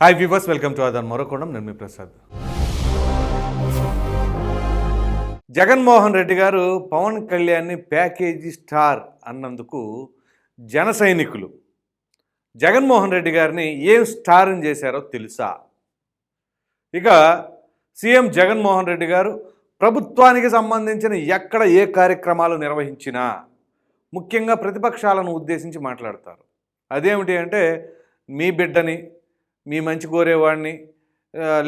Hi viewers welcome to other మరొకొండం నేను మీ ప్రసాద్ జగన్మోహన్ రెడ్డి గారు పవన్ కళ్యాణ్ని ప్యాకేజీ స్టార్ అన్నందుకు జన సైనికులు జగన్మోహన్ రెడ్డి గారిని ఏం స్టార్ని చేశారో తెలుసా ఇక సీఎం జగన్మోహన్ రెడ్డి గారు ప్రభుత్వానికి సంబంధించిన ఎక్కడ ఏ కార్యక్రమాలు నిర్వహించినా ముఖ్యంగా ప్రతిపక్షాలను ఉద్దేశించి మాట్లాడతారు అదేమిటి అంటే మీ బిడ్డని మీ మంచి కోరేవాడిని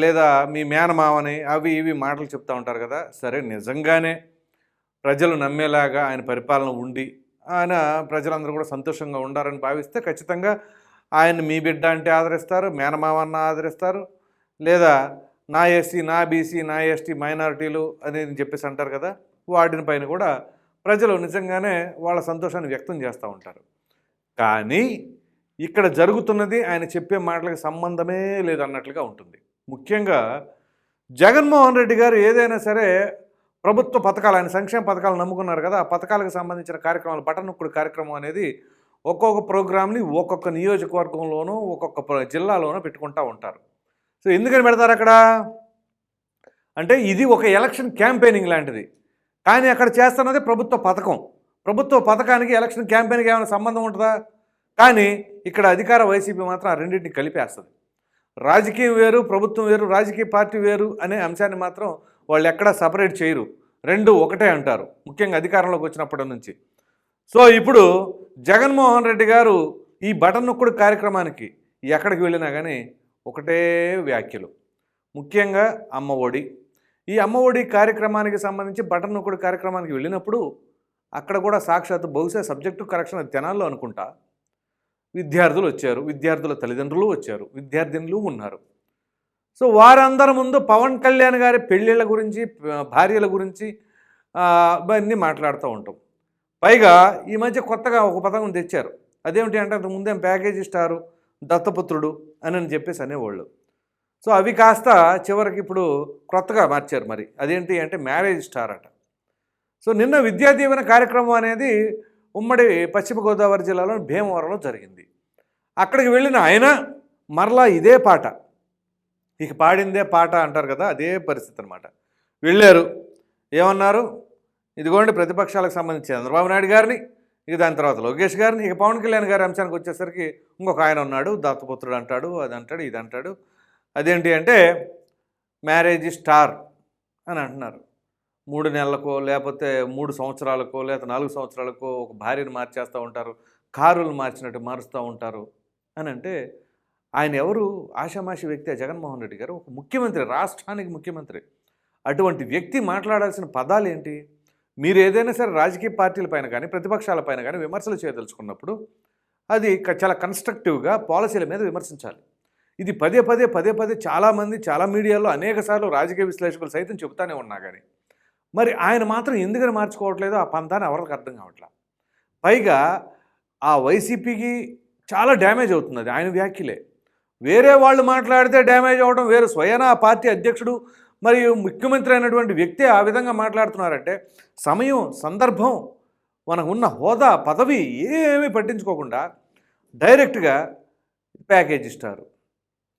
లేదా మీ మేనమావని అవి ఇవి మాటలు చెప్తూ ఉంటారు కదా. సరే నిజంగానే ప్రజలు నమ్మేలాగా ఆయన పరిపాలన ఉండి ఆయన ప్రజలందరూ కూడా సంతోషంగా ఉండాలని భావిస్తే ఖచ్చితంగా ఆయన మీ బిడ్డ అంటే ఆదరిస్తారు మేనమావన్న ఆదరిస్తారు లేదా నా ఎస్సీ నా బీసీ నా ఎస్టీ మైనారిటీలు అనేది చెప్పేసి అంటారు కదా. వాటిని పైన కూడా ప్రజలు నిజంగానే వాళ్ళ సంతోషాన్ని వ్యక్తం చేస్తూ ఉంటారు. కానీ ఇక్కడ జరుగుతున్నది ఆయన చెప్పే మాటలకు సంబంధమే లేదన్నట్లుగా ఉంటుంది. ముఖ్యంగా జగన్మోహన్ రెడ్డి గారు ఏదైనా సరే ప్రభుత్వ పథకాలు ఆయన సంక్షేమ పథకాలు నమ్ముకున్నారు కదా ఆ పథకాలకు సంబంధించిన కార్యక్రమాలు బటనొక్కుడు కార్యక్రమం అనేది ఒక్కొక్క ప్రోగ్రామ్ని ఒక్కొక్క నియోజకవర్గంలోనూ ఒక్కొక్క జిల్లాలోనూ పెట్టుకుంటూ ఉంటారు. సో ఎందుకని పెడతారు అక్కడ? అంటే ఇది ఒక ఎలక్షన్ క్యాంపెయినింగ్ లాంటిది. కానీ అక్కడ చేస్తున్నది ప్రభుత్వ పథకం. ప్రభుత్వ పథకానికి ఎలక్షన్ క్యాంపెయిన్కి ఏమైనా సంబంధం ఉంటుందా? కానీ ఇక్కడ అధికార వైసీపీ మాత్రం ఆ రెండింటిని కలిపేస్తుంది. రాజకీయం వేరు ప్రభుత్వం వేరు రాజకీయ పార్టీ వేరు అనే అంశాన్ని మాత్రం వాళ్ళు ఎక్కడా సపరేట్ చేయరు. రెండు ఒకటే అంటారు ముఖ్యంగా అధికారంలోకి వచ్చినప్పటి నుంచి. సో ఇప్పుడు జగన్మోహన్ రెడ్డి గారు ఈ బటన్ నొక్కుడు కార్యక్రమానికి ఎక్కడికి వెళ్ళినా కానీ ఒకటే వ్యాఖ్యలు. ముఖ్యంగా అమ్మ ఒడి. ఈ అమ్మ ఒడి కార్యక్రమానికి సంబంధించి బటన్ నొక్కుడు కార్యక్రమానికి వెళ్ళినప్పుడు అక్కడ కూడా సాక్షాత్ బహుశా సబ్జెక్టు కరెక్షన్ తెనాల్లో అనుకుంటా. విద్యార్థులు వచ్చారు. విద్యార్థుల తల్లిదండ్రులు వచ్చారు. విద్యార్థినులు ఉన్నారు. సో వారందరి ముందు పవన్ కళ్యాణ్ గారి పెళ్ళిళ్ళ గురించి భార్యల గురించి ఆ, ఇవన్నీ మాట్లాడుతూ ఉంటాం. పైగా ఈ మధ్య కొత్తగా ఒక పథకం తెచ్చారు. అదేమిటి అంటే అంతకు ముందేం ప్యాకేజీ స్టారు దత్తపుత్రుడు అని అని చెప్పేసి అనేవాళ్ళు. సో అవి కాస్త చివరికి ఇప్పుడు కొత్తగా మార్చారు మరి. అదేంటి అంటే మ్యారేజ్ స్టార్ అట. సో నిన్న విద్యా దీవెన కార్యక్రమం అనేది ఉమ్మడి పశ్చిమ గోదావరి జిల్లాలోని భీమవరంలో జరిగింది. అక్కడికి వెళ్ళిన ఆయన మరలా ఇదే పాట. ఇక పాడిందే పాట అంటారు కదా అదే పరిస్థితి అనమాట వెళ్ళారు. ఏమన్నారు? ఇదిగోండి ప్రతిపక్షాలకు సంబంధించి చంద్రబాబు నాయుడు గారిని ఇక దాని తర్వాత లోకేష్ గారిని ఇక పవన్ కళ్యాణ్ గారి అంశానికి వచ్చేసరికి ఇంకొక ఆయన ఉన్నాడు దత్తపుత్రుడు అంటాడు అది అంటాడు ఇది అంటాడు. అదేంటి అంటే మ్యారేజ్ స్టార్ అని అంటున్నారు. మూడు నెలలకో లేకపోతే మూడు సంవత్సరాలకో లేకపోతే నాలుగు సంవత్సరాలకో ఒక భార్యను మార్చేస్తూ ఉంటారు కారులు మార్చినట్టు మారుస్తూ ఉంటారు అని అంటే ఆయన ఎవరు? ఆషామాషి వ్యక్తి జగన్మోహన్ రెడ్డి గారు ఒక ముఖ్యమంత్రి రాష్ట్రానికి ముఖ్యమంత్రి. అటువంటి వ్యక్తి మాట్లాడాల్సిన పదాలు ఏంటి? మీరు ఏదైనా సరే రాజకీయ పార్టీల పైన కానీ ప్రతిపక్షాల పైన కానీ విమర్శలు చేయదలుచుకున్నప్పుడు అది చాలా కన్స్ట్రక్టివ్గా పాలసీల మీద విమర్శించాలి. ఇది పదే పదే పదే పదే చాలామంది చాలా మీడియాలో అనేక సార్లు రాజకీయ విశ్లేషకులు సైతం చెబుతానే ఉన్నా కానీ మరి ఆయన మాత్రం ఎందుకని మార్చుకోవట్లేదో? ఆ పంతాన్ని ఎవరికి అర్థం కావట్లా? పైగా ఆ వైసీపీకి చాలా డ్యామేజ్ అవుతుంది అది ఆయన వ్యాఖ్యలే. వేరే వాళ్ళు మాట్లాడితే డ్యామేజ్ అవ్వడం వేరు స్వయాన ఆ పార్టీ అధ్యక్షుడు మరియు ముఖ్యమంత్రి అయినటువంటి వ్యక్తి ఆ విధంగా మాట్లాడుతున్నారంటే సమయం సందర్భం మనకు ఉన్న హోదా పదవి ఏమీ పట్టించుకోకుండా డైరెక్ట్గా ప్యాకేజ్ ఇస్తారు.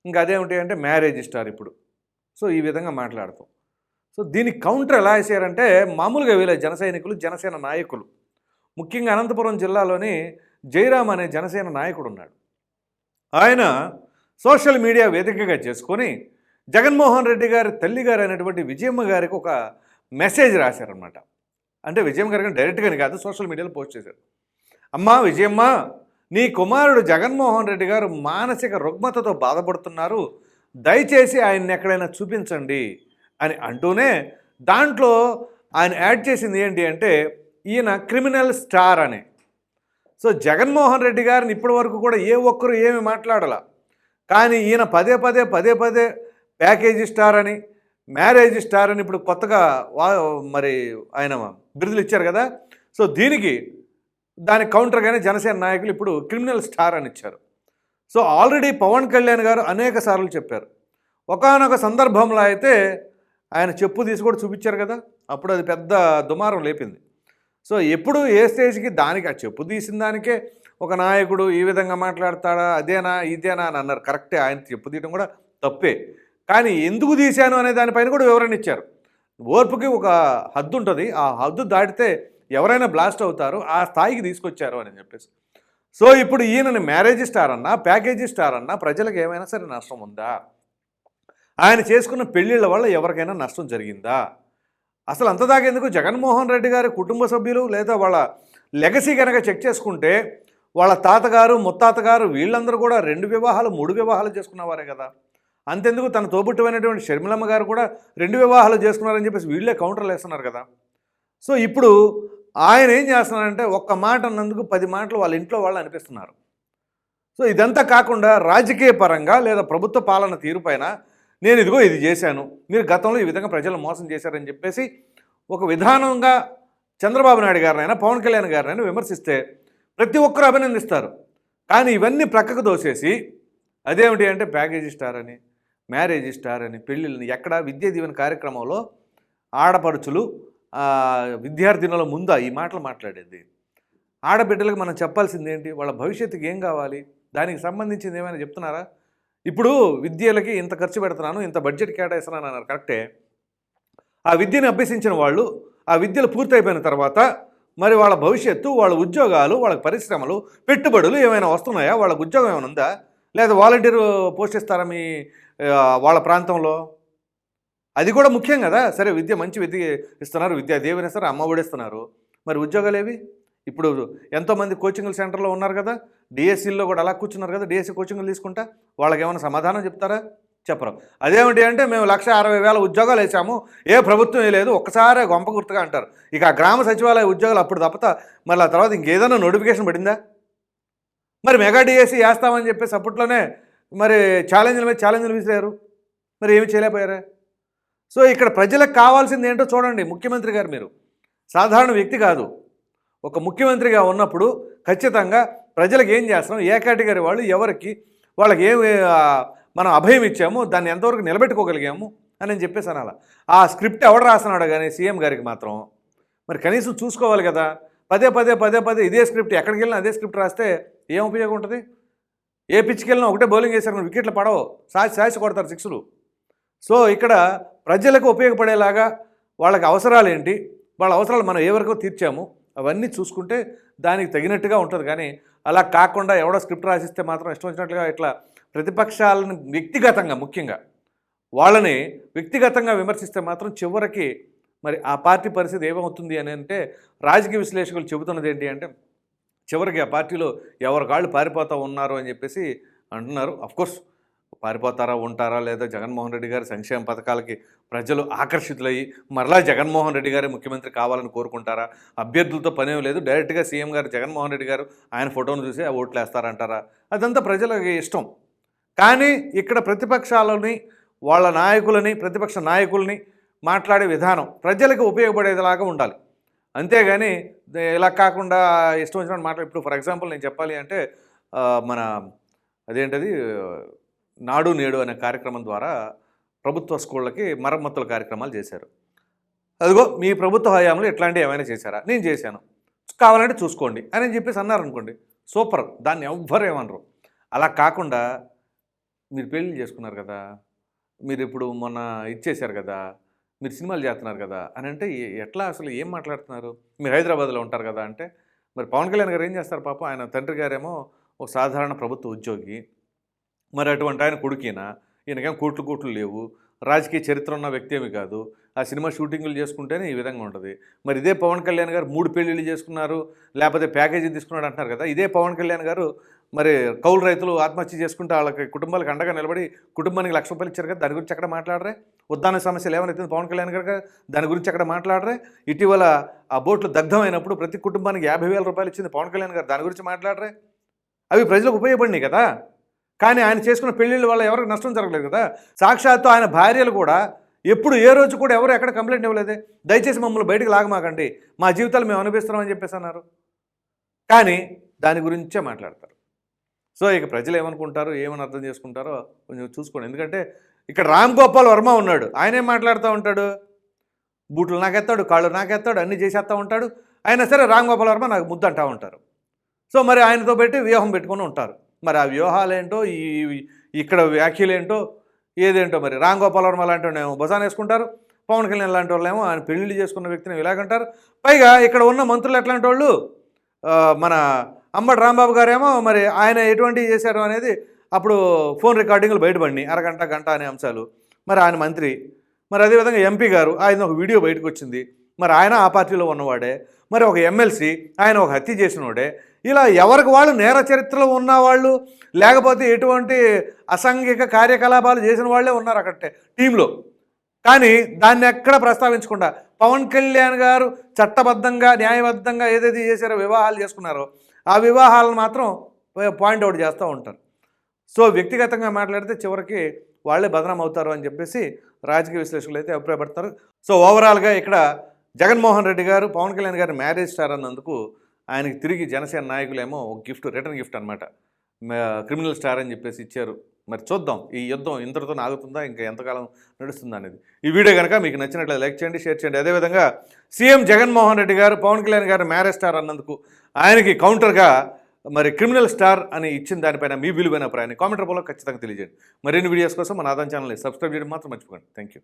ఇంకా అదేమిటి అంటే మ్యారేజ్ ఇస్తారు ఇప్పుడు. సో ఈ విధంగా మాట్లాడతాం. సో దీనికి కౌంటర్ ఎలా వేసారంటే మామూలుగా వీళ్ళ జన సైనికులు జనసేన నాయకులు. ముఖ్యంగా అనంతపురం జిల్లాలోని జయరామ్ అనే జనసేన నాయకుడు ఉన్నాడు. ఆయన సోషల్ మీడియా వేదికగా చేసుకొని జగన్మోహన్ రెడ్డి గారి తల్లి గారు అయినటువంటి విజయమ్మ గారికి ఒక మెసేజ్ రాశారనమాట అంటే విజయమ్మ గారికి డైరెక్ట్గానే కాదు సోషల్ మీడియాలో పోస్ట్ చేశారు. అమ్మా విజయమ్మ నీ కుమారుడు జగన్మోహన్ రెడ్డి గారు మానసిక రుగ్మతతో బాధపడుతున్నారు. దయచేసి ఆయన్ని ఎక్కడైనా చూపించండి. అని అంటూనే దాంట్లో ఆయన యాడ్ చేసింది ఏంటి అంటే ఈయన క్రిమినల్ స్టార్ అని. సో జగన్మోహన్ రెడ్డి గారిని ఇప్పటి వరకు కూడా ఏ ఒక్కరు ఏమి మాట్లాడాల. కానీ ఈయన పదే పదే పదే పదే ప్యాకేజీ స్టార్ అని మ్యారేజ్ స్టార్ అని ఇప్పుడు కొత్తగా వా మరి ఆయన బిరుదులు ఇచ్చారు కదా. సో దీనికి దాని కౌంటర్గానే జనసేన నాయకులు ఇప్పుడు క్రిమినల్ స్టార్ అని ఇచ్చారు. సో ఆల్రెడీ పవన్ కళ్యాణ్ గారు అనేక సార్లు చెప్పారు. ఒకానొక సందర్భంలో అయితే ఆయన చెప్పు తీసి కూడా చూపించారు కదా అప్పుడు అది పెద్ద దుమారం లేపింది. సో ఎప్పుడు ఏ స్టేజ్కి దానికి ఆ చెప్పు తీసిన దానికే ఒక నాయకుడు ఈ విధంగా మాట్లాడతాడా అదేనా ఇదేనా అని అన్నారు. కరెక్టే ఆయన చెప్పు తీయడం కూడా తప్పే. కానీ ఎందుకు తీశాను అనే దానిపైన కూడా వివరణ ఇచ్చారు. ఓర్పుకి ఒక హద్దు ఉంటుంది. ఆ హద్దు దాటితే ఎవరైనా బ్లాస్ట్ అవుతారు ఆ స్థాయికి తీసుకొచ్చారు అని చెప్పేసి. సో ఇప్పుడు ఈయనని మ్యారేజ్ స్టార్ అన్నా ప్యాకేజీ స్టార్ అన్నా ప్రజలకు ఏమైనా సరే నష్టం ఉందా? ఆయన చేసుకున్న పెళ్ళిళ్ళ వల్ల ఎవరికైనా నష్టం జరిగిందా? అసలు అంతదాకా ఎందుకు? జగన్మోహన్ రెడ్డి గారి కుటుంబ సభ్యులు లేదా వాళ్ళ లెగసీ కనుక చెక్ చేసుకుంటే వాళ్ళ తాతగారు ముత్తాతగారు వీళ్ళందరూ కూడా రెండు వివాహాలు మూడు వివాహాలు చేసుకున్నవారే కదా. అంతెందుకు? తన తోబుట్టువైనటువంటి షర్మిలమ్మ గారు కూడా రెండు వివాహాలు చేసుకున్నారని చెప్పేసి వీళ్ళే కౌంటర్లు వేస్తున్నారు కదా. సో ఇప్పుడు ఆయన ఏం చేస్తున్నారంటే ఒక్క మాట అన్నందుకు పది మాటలు వాళ్ళ ఇంట్లో వాళ్ళు అనిపిస్తున్నారు. సో ఇదంతా కాకుండా రాజకీయ పరంగా లేదా ప్రభుత్వ పాలన తీరుపైన నేను ఇదిగో ఇది చేశాను. మీరు గతంలో ఈ విధంగా ప్రజలు మోసం చేశారని చెప్పేసి ఒక విధానంగా చంద్రబాబు నాయుడు గారినైనా పవన్ కళ్యాణ్ గారినైనా విమర్శిస్తే ప్రతి ఒక్కరు అభినందిస్తారు. కానీ ఇవన్నీ ప్రక్కకు దోసేసి అదేమిటి అంటే ప్యాకేజీ స్టార్ అని మ్యారేజ్ స్టార్ అని పెళ్ళిళ్ళని ఎక్కడ విద్యా దీవెన కార్యక్రమంలో ఆడపడుచులు విద్యార్థినుల ముందా ఈ మాటలు మాట్లాడేది. ఆడబిడ్డలకు మనం చెప్పాల్సింది ఏంటి వాళ్ళ భవిష్యత్తుకి ఏం కావాలి? దానికి సంబంధించింది ఏమైనా చెప్తున్నారా? ఇప్పుడు విద్యలకి ఇంత ఖర్చు పెడుతున్నాను ఇంత బడ్జెట్ కేటాయిస్తున్నాను అన్నారు. కరెక్టే. ఆ విద్యను అభ్యసించిన వాళ్ళు ఆ విద్యలు పూర్తయిపోయిన తర్వాత మరి వాళ్ళ భవిష్యత్తు వాళ్ళ ఉద్యోగాలు వాళ్ళ పరిశ్రమలు పెట్టుబడులు ఏమైనా వస్తున్నాయా? వాళ్ళకు ఉద్యోగం ఏమైనా ఉందా? లేదా వాలంటీర్ పోస్ట్ ఇస్తారా మీ వాళ్ళ ప్రాంతంలో? అది కూడా ముఖ్యం కదా. సరే విద్య మంచి విద్య ఇస్తున్నారు విద్యా దేవుని ఇస్తారు అమ్మ ఒడి ఇస్తున్నారు మరి ఉద్యోగాలు ఏవి ఇప్పుడు ఎంతోమంది కోచింగ్ సెంటర్లో ఉన్నారు కదా. డిఎస్సీల్లో కూడా అలా కూర్చున్నారు కదా డిఎస్సీ కోచింగ్లు తీసుకుంటా వాళ్ళకి ఏమైనా సమాధానం చెప్తారా? చెప్పరు. అదేమిటి అంటే మేము లక్ష అరవై వేల ఉద్యోగాలు వేసాము ఏ ప్రభుత్వం వేయలేదు ఒక్కసారి గొంప గుర్తుగా అంటారు. ఇక ఆ గ్రామ సచివాలయ ఉద్యోగాలు అప్పుడు తప్పత మళ్ళీ ఆ తర్వాత ఇంకేదైనా నోటిఫికేషన్ పడిందా? మరి మెగా డిఎస్సీ వేస్తామని చెప్పేసి అప్పట్లోనే మరి ఛాలెంజ్ల మీద ఛాలెంజ్లు విసిరారు. మరి ఏమి చేయలేకపోయారా? సో ఇక్కడ ప్రజలకు కావాల్సింది ఏంటో చూడండి ముఖ్యమంత్రి గారు మీరు. సాధారణ వ్యక్తి కాదు. ఒక ముఖ్యమంత్రిగా ఉన్నప్పుడు ఖచ్చితంగా ప్రజలకు ఏం చేస్తున్నాం? ఏ కేటగిరీ వాళ్ళు? ఎవరికి? వాళ్ళకి ఏం మనం అభయం ఇచ్చాము? దాన్ని ఎంతవరకు నిలబెట్టుకోగలిగాము? అని చెప్పేసి అనాల. ఆ స్క్రిప్ట్ ఎవడు రాస్తున్నాడు కానీ సీఎం గారికి మాత్రం? మరి కనీసం చూసుకోవాలి కదా. పదే పదే పదే పదే ఇదే స్క్రిప్ట్ ఎక్కడికి వెళ్ళినా అదే స్క్రిప్ట్ రాస్తే ఏం ఉపయోగం ఉంటుంది? ఏ పిచ్చికి వెళ్ళినా ఒకటే బౌలింగ్ వేసారు వికెట్లు పడవు. సాచి సాచి కొడతారు సిక్స్లు. సో ఇక్కడ ప్రజలకు ఉపయోగపడేలాగా వాళ్ళకి అవసరాలు ఏంటి వాళ్ళ అవసరాలు మనం ఏ వరకు తీర్చాము? అవన్నీ చూసుకుంటే దానికి తగినట్టుగా ఉంటుంది. కానీ అలా కాకుండా ఎవడో స్క్రిప్ట్ రాసిస్తే మాత్రం ఇష్టం వచ్చినట్లుగా ఇట్లా ప్రతిపక్షాలను వ్యక్తిగతంగా ముఖ్యంగా వాళ్ళని వ్యక్తిగతంగా విమర్శిస్తే మాత్రం చివరికి మరి ఆ పార్టీ పరిస్థితి ఏమవుతుంది అని అంటే రాజకీయ విశ్లేషకులు చెబుతున్నది ఏంటి అంటే చివరికి ఆ పార్టీలో ఎవరి కాళ్ళు పారిపోతూ ఉన్నారు అని చెప్పేసి అంటున్నారు. అఫ్కోర్స్ పారిపోతారా ఉంటారా? లేదా జగన్మోహన్ రెడ్డి గారి సంక్షేమ పథకాలకి ప్రజలు ఆకర్షితులయ్యి మరలా జగన్మోహన్ రెడ్డి గారి ముఖ్యమంత్రి కావాలని కోరుకుంటారా? అభ్యర్థులతో పనేం లేదు. డైరెక్ట్గా సీఎం గారు జగన్మోహన్ రెడ్డి గారు ఆయన ఫోటోను చూసి ఆ ఓట్లు వేస్తారంటారా? అదంతా ప్రజలకి ఇష్టం. కానీ ఇక్కడ ప్రతిపక్షాలని వాళ్ళ నాయకులని ప్రతిపక్ష నాయకుల్ని మాట్లాడే విధానం ప్రజలకు ఉపయోగపడేలాగా ఉండాలి. అంతేగాని ఇలా కాకుండా ఇష్టం వచ్చినట్టు మాట్లాడి. ఇప్పుడు ఫర్ ఎగ్జాంపుల్ నేను చెప్పాలి అంటే మన అదేంటది? నాడు నేడు అనే కార్యక్రమం ద్వారా ప్రభుత్వ స్కూళ్ళకి మరమ్మతుల కార్యక్రమాలు చేశారు. అదిగో మీ ప్రభుత్వ హయాంలో ఇట్లాంటివి ఏమైనా చేశారా? నేను చేశాను. కావాలంటే చూసుకోండి అని చెప్పేసి అన్నారు అనుకోండి సూపర్. దాన్ని ఎవ్వరు ఏమనరు. అలా కాకుండా మీరు పెళ్ళి చేసుకున్నారు కదా మీరు ఇప్పుడు మొన్న ఇచ్చేశారు కదా మీరు సినిమాలు చేస్తున్నారు కదా అని అంటే ఎట్లా అసలు ఏం మాట్లాడుతున్నారు? మీరు హైదరాబాద్లో ఉంటారు కదా అంటే మరి పవన్ కళ్యాణ్ గారు ఏం చేస్తారు పాపం? ఆయన తండ్రి గారేమో ఒక సాధారణ ప్రభుత్వ ఉద్యోగి. మరి అటువంటి ఆయన కొడుకేనా? ఈయనకేం కోట్లు కోట్లు లేవు. రాజకీయ చరిత్ర ఉన్న వ్యక్తి ఏమి కాదు. ఆ సినిమా షూటింగులు చేసుకుంటేనే ఈ విధంగా ఉంటుంది. మరి ఇదే పవన్ కళ్యాణ్ గారు మూడు పెళ్ళిళ్ళు చేసుకున్నారు లేకపోతే ప్యాకేజీ తీసుకున్నాడు అంటున్నారు కదా ఇదే పవన్ కళ్యాణ్ గారు మరి కౌలు రైతులు ఆత్మహత్య చేసుకుంటే వాళ్ళకి కుటుంబాలకు అండగా నిలబడి కుటుంబానికి లక్ష రూపాయలు ఇచ్చారు కదా దాని గురించి అక్కడ మాట్లాడరే? ఉద్దాన సమస్యలు ఏమైనా పవన్ కళ్యాణ్ గారు దాని గురించి అక్కడ మాట్లాడరే? ఇటీవల ఆ బోట్లు దగ్ధమైనప్పుడు ప్రతి కుటుంబానికి యాభై వేల రూపాయలు ఇచ్చింది పవన్ కళ్యాణ్ గారు దాని గురించి మాట్లాడరే? అవి ప్రజలకు ఉపయోగపడినాయి కదా. కానీ ఆయన చేసుకున్న పెళ్ళిళ్ళ వల్ల ఎవరికి నష్టం జరగలేదు కదా. సాక్షాత్తు ఆయన భార్యలు కూడా ఎప్పుడు ఏ రోజు కూడా ఎవరు ఎక్కడ కంప్లైంట్ ఇవ్వలేదే. దయచేసి మమ్మల్ని బయటకు లాగమాకండి. మా జీవితాలు మేము అనుభవిస్తున్నామని చెప్పేసి అన్నారు. కానీ దాని గురించే మాట్లాడతారు. సో ఇక ప్రజలు ఏమనుకుంటారు ఏమని అర్థం చేసుకుంటారో కొంచెం చూసుకోండి. ఎందుకంటే ఇక్కడ రామ్ గోపాల్ వర్మ ఉన్నాడు. ఆయన ఏం మాట్లాడుతూ ఉంటాడు? బూట్లు నాకెత్తాడు కాళ్ళు నాకెత్తాడు అన్నీ చేసేస్తూ ఉంటాడు. అయినా సరే రామ్ గోపాల్ వర్మ నాకు ముద్దు అంటూ ఉంటారు. సో మరి ఆయనతో పెట్టి వ్యూహం పెట్టుకొని ఉంటారు. మరి ఆ వ్యూహాలు ఏంటో ఈ ఇక్కడ వ్యాఖ్యలేంటో ఏదేంటో మరి? రామ్ గోపాల్ వర్మ లాంటి వేసుకుంటారు పవన్ కళ్యాణ్ లాంటి వాళ్ళేమో ఏమో ఆయన పెళ్ళి చేసుకున్న వ్యక్తిని ఇలాగంటారు. పైగా ఇక్కడ ఉన్న మంత్రులు ఎట్లాంటి వాళ్ళు మన అంబటి రాంబాబు గారేమో మరి ఆయన ఎటువంటి చేశారు అనేది అప్పుడు ఫోన్ రికార్డింగ్లు బయటపడినాయి అరగంట గంట అనే అంశాలు. మరి ఆయన మంత్రి మరి అదేవిధంగా ఎంపీ గారు ఆయన ఒక వీడియో బయటకు వచ్చింది మరి ఆయన ఆ పార్టీలో ఉన్నవాడే మరి ఒక ఎమ్మెల్సీ ఆయన ఒక హత్య చేసినవాడే ఇలా ఎవరికి వాళ్ళు నేర చరిత్రలో ఉన్నవాళ్ళు లేకపోతే ఎటువంటి అసాంఘిక కార్యకలాపాలు చేసిన వాళ్ళే ఉన్నారు అక్కడ టీంలో. కానీ దాన్ని ఎక్కడ ప్రస్తావించకుండా పవన్ కళ్యాణ్ గారు చట్టబద్ధంగా న్యాయబద్ధంగా ఏదైతే చేశారో వివాహాలు చేసుకున్నారో ఆ వివాహాలను మాత్రం పాయింట్ అవుట్ చేస్తూ ఉంటారు. సో వ్యక్తిగతంగా మాట్లాడితే చివరికి వాళ్ళే బదనాం అవుతారు అని చెప్పేసి రాజకీయ విశ్లేషకులు అయితే అభిప్రాయపడతారు. సో ఓవరాల్గా ఇక్కడ జగన్మోహన్ రెడ్డి గారు పవన్ కళ్యాణ్ గారు మ్యారేజ్ స్టార్ అన్నందుకు ఆయనకి తిరిగి జనసేన నాయకులేమో ఒక గిఫ్ట్ రిటర్న్ గిఫ్ట్ అనమాట క్రిమినల్ స్టార్ అని చెప్పేసి ఇచ్చారు. మరి చూద్దాం ఈ యుద్ధం ఇంతటితో ఆగుతుందా ఇంకా ఎంతకాలం నడుస్తుందా అనేది. ఈ వీడియో కనుక మీకు నచ్చినట్లయితే లైక్ చేయండి షేర్ చేయండి. అదేవిధంగా సీఎం జగన్మోహన్ రెడ్డి గారు పవన్ కళ్యాణ్ గారు మ్యారేజ్ స్టార్ అన్నందుకు ఆయనకి కౌంటర్గా మరి క్రిమినల్ స్టార్ అని ఇచ్చిన దానిపైన మీ విలువైన అభిప్రాయాన్ని కామెంట్ రూపంలో ఖచ్చితంగా తెలియజేయండి. మరిన్ని వీడియోస్ కోసం మన ఆదాయం ఛానల్ని సబ్స్క్రైబ్ చేయడం మాత్రం మర్చిపోకండి. Thank you